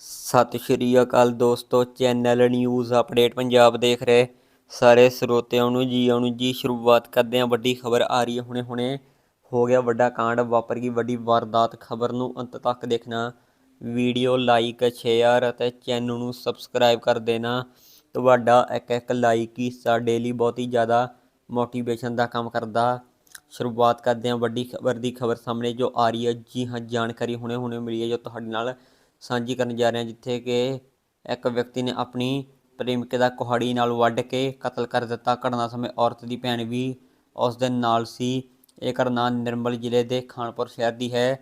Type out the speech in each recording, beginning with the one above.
ਸਤਿ ਸ਼੍ਰੀ ਅਕਾਲ ਦੋਸਤੋ, channel news update Punjab ਦੇਖ ਰਹੇ ਸਾਰੇ ਸਰੋਤਿਆਂ ਨੂੰ ਜੀ ਆਉਣ ਜੀ, ਸ਼ੁਰੂਆਤ ਕਰਦੇ ਹਾਂ। ਵੱਡੀ ਖਬਰ ਆ ਰਹੀ ਹੈ ਹੁਣੇ ਹੁਣੇ, ਹੋ ਗਿਆ ਵੱਡਾ ਕਾਂਡ, ਵਾਪਰ ਗਈ ਵੱਡੀ ਵਾਰਦਾਤ। ਖਬਰ ਨੂੰ ਅੰਤ ਤੱਕ ਦੇਖਣਾ, ਵੀਡੀਓ ਲਾਈਕ, ਸ਼ੇਅਰ ਅਤੇ ਚੈਨਲ ਨੂੰ ਸਬਸਕ੍ਰਾਈਬ ਕਰ ਦੇਣਾ। ਤੁਹਾਡਾ ਇੱਕ ਇੱਕ ਲਾਈਕ ਹੀ ਸਾਡੇ ਲਈ ਬਹੁਤ ਹੀ ਜ਼ਿਆਦਾ ਮੋਟੀਵੇਸ਼ਨ ਦਾ ਕੰਮ ਕਰਦਾ। ਸ਼ੁਰੂਆਤ ਕਰਦੇ ਹਾਂ ਵੱਡੀ ਖਬਰ ਦੀ। ਖਬਰ ਸਾਹਮਣੇ ਜੋ ਆ ਰਹੀ ਹੈ, ਜੀ ਹਾਂ, ਜਾਣਕਾਰੀ ਹੁਣੇ ਹੁਣੇ ਮਿਲੀ ਹੈ ਜੋ ਤੁਹਾਡੇ ਨਾਲ ਸਾਂਝੀ ਕਰਨ ਜਾ ਰਹੇ ਹਾਂ ਜਿੱਥੇ ਕਿ ਇੱਕ ਵਿਅਕਤੀ ਨੇ ਆਪਣੀ ਪ੍ਰੇਮਿਕਾ ਦਾ ਕੁਹਾੜੀ ਨਾਲ ਵੱਢ ਕੇ ਕਤਲ ਕਰ ਦਿੱਤਾ। ਘਟਨਾ ਸਮੇਂ ਔਰਤ ਦੀ ਭੈਣ ਵੀ ਉਸ ਦੇ ਨਾਲ ਸੀ। ਇਹ ਘਟਨਾ ਨਿਰਮਲ ਜ਼ਿਲ੍ਹੇ ਦੇ ਖਾਨਪੁਰ ਸ਼ਹਿਰ ਦੀ ਹੈ।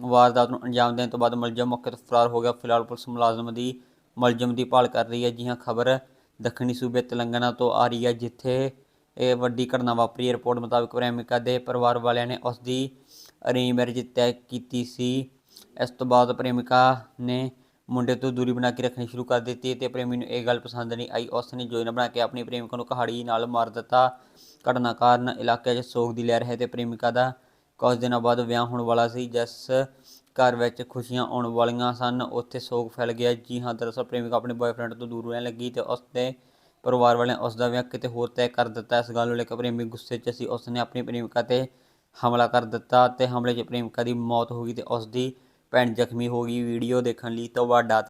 ਵਾਰਦਾਤ ਨੂੰ ਅੰਜਾਮ ਦੇਣ ਤੋਂ ਬਾਅਦ ਮੁਲਜ਼ਮ ਮੌਕੇ ਤੋਂ ਫਰਾਰ ਹੋ ਗਿਆ। ਫਿਲਹਾਲ ਪੁਲਿਸ ਮੁਲਾਜ਼ਮ ਦੀ, ਮੁਲਜ਼ਮ ਦੀ ਭਾਲ ਕਰ ਰਹੀ ਹੈ। ਜੀ ਹਾਂ ਖਬਰ ਦੱਖਣੀ ਸੂਬੇ ਤੇਲੰਗਾਨਾ ਤੋਂ ਆ ਰਹੀ ਹੈ, ਜਿੱਥੇ ਇਹ ਵੱਡੀ ਘਟਨਾ ਵਾਪਰੀ। ਹੈ ਰਿਪੋਰਟ ਮੁਤਾਬਕ ਪ੍ਰੇਮਿਕਾ ਦੇ ਪਰਿਵਾਰ ਵਾਲਿਆਂ ਨੇ ਉਸ ਦੀ ਅਰੇਂਜ ਮੈਰਿਜ ਤੈਅ ਕੀਤੀ ਸੀ। ਇਸ ਤੋਂ ਬਾਅਦ ਪ੍ਰੇਮਿਕਾ ਨੇ ਮੁੰਡੇ ਤੋਂ ਦੂਰੀ ਬਣਾ ਕੇ ਰੱਖਣੀ ਸ਼ੁਰੂ ਕਰ ਦਿੱਤੀ ਤੇ ਪ੍ਰੇਮੀ ਨੂੰ ਇਹ ਗੱਲ ਪਸੰਦ ਨਹੀਂ ਆਈ। ਉਸ ਨੇ ਯੋਜਨਾ ਬਣਾ ਕੇ ਆਪਣੀ ਪ੍ਰੇਮਿਕਾ ਨੂੰ ਕਹਾੜੀ ਨਾਲ ਮਾਰ ਦਿੱਤਾ। ਘਟਨਾ ਕਾਰਨ ਇਲਾਕੇ 'ਚ ਸੋਗ ਦੀ ਲਹਿਰ ਹੈ ਤੇ ਪ੍ਰੇਮਿਕਾ ਦਾ ਕੁਝ ਦਿਨਾਂ ਬਾਅਦ ਵਿਆਹ ਹੋਣ ਵਾਲਾ ਸੀ, ਜਿਸ ਘਰ ਵਿੱਚ ਖੁਸ਼ੀਆਂ ਆਉਣ ਵਾਲੀਆਂ ਸਨ। ਉੱਥੇ ਸੋਗ ਫੈਲ ਗਿਆ। ਜੀ ਹਾਂ, ਦਰਅਸਲ ਪ੍ਰੇਮਿਕਾ ਆਪਣੇ ਬॉयਫ੍ਰੈਂਡ ਤੋਂ ਦੂਰ ਰਹਿਣ ਲੱਗੀ ਤੇ ਉਸ ਦੇ ਪਰਿਵਾਰ ਵਾਲਿਆਂ ਉਸ ਦਾ ਵਿਆਹ ਕਿਤੇ ਹੋਰ ਤੈਅ ਕਰ ਦਿੱਤਾ। ਇਸ ਗੱਲ ਨੂੰ ਲੈ ਕੇ ਪ੍ਰੇਮੀ ਗੁੱਸੇ 'ਚ ਸੀ। ਉਸ ਨੇ ਆਪਣੀ ਪ੍ਰੇਮਿਕਾ ਤੇ ਹਮਲਾ ਕਰ ਦਿੱਤਾ ਤੇ ਹਮਲੇ 'ਚ ਪ੍ਰੇਮਿਕਾ ਦੀ ਮੌਤ ਹੋ ਗਈ ਤੇ ਉਸ ਦੀ ਭੈਣ ਜ਼ਖਮੀ ਹੋ ਗਈ ਵੀਡੀਓ ਦੇਖਣ ਲਈ ਤੁਹਾਡਾ